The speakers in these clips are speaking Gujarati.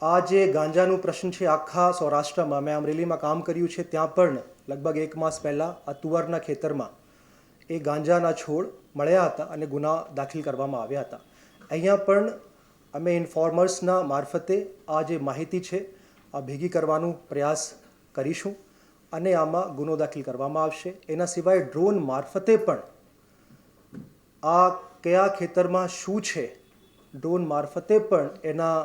આ જે ગાંજાનું પ્રશ્ન છે આખા સૌરાષ્ટ્રમાં, મેં અમરેલીમાં કામ કર્યું છે, ત્યાં પણ લગભગ એક માસ પહેલાં આ તુવરના ખેતરમાં એ ગાંજાના છોડ મળ્યા હતા અને ગુના દાખલ કરવામાં આવ્યા હતા. અહીંયા પણ અમે ઇન્ફોર્મર્સના મારફતે આ જે માહિતી છે, આ ભેગી કરવાનું પ્રયાસ કરીશું અને આમાં ગુનો દાખલ કરવામાં આવશે. એના સિવાય ડ્રોન મારફતે પણ આ કયા ખેતરમાં શું છે, ડ્રોન મારફતે પણ એના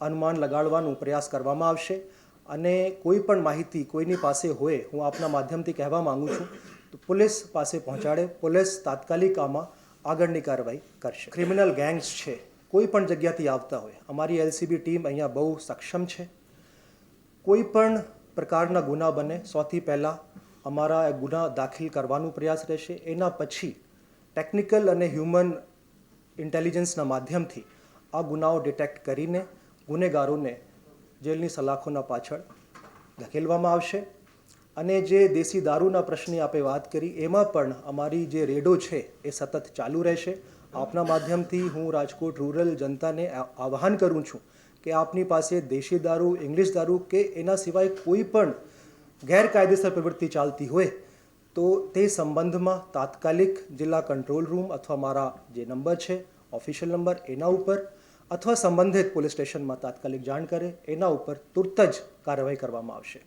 અનુમાન લગાડવાનો પ્રયાસ કરવામાં આવશે અને કોઈ પણ માહિતી કોઈની પાસે હોય, હું આપના માધ્યમથી કહેવા માંગુ છું, તો પોલીસ પાસે પહોંચાડે. પોલીસ તાત્કાલિક આમાં આગળની કાર્યવાહી કરશે. ક્રિમિનલ ગેંગ્સ છે, કોઈ પણ જગ્યાથી આવતા હોય, અમારી એલસીબી ટીમ અહીંયા બહુ સક્ષમ છે. કોઈ પણ પ્રકારના ગુના બને, સૌથી પહેલાં અમારા ગુના દાખલ કરવાનો પ્રયાસ રહેશે. એના પછી ટેકનિકલ અને હ્યુમન ઇન્ટેલિજન્સના માધ્યમથી આ ગુનાઓ ડિટેક્ટ કરીને ગુનેગારોને જેલની સલાખોના પાછળ ધકેલવામાં આવશે. અને જે દેશી દારૂના પ્રશ્નની આપે વાત કરી, એમાં પણ અમારી જે રેડો છે, એ સતત ચાલુ રહેશે. આપના માધ્યમથી હું રાજકોટ રૂરલ જનતાને આ- કરું છું કે આપની પાસે દેશી દારૂ, ઇંગ્લિશ દારૂ કે એના સિવાય કોઈ પણ ગેરકાયદેસર પ્રવૃત્તિ ચાલતી હોય, તો તે સંબંધમાં તાત્કાલિક જિલ્લા કંટ્રોલ રૂમ અથવા મારા જે નંબર છે, ઓફિશિયલ નંબર, એના ઉપર અથવા સંબંધિત પોલીસ સ્ટેશનમાં તાત્કાલિક જાણ કરે એના ઉપર તુરત જ કાર્યવાહી કરવામાં આવશે.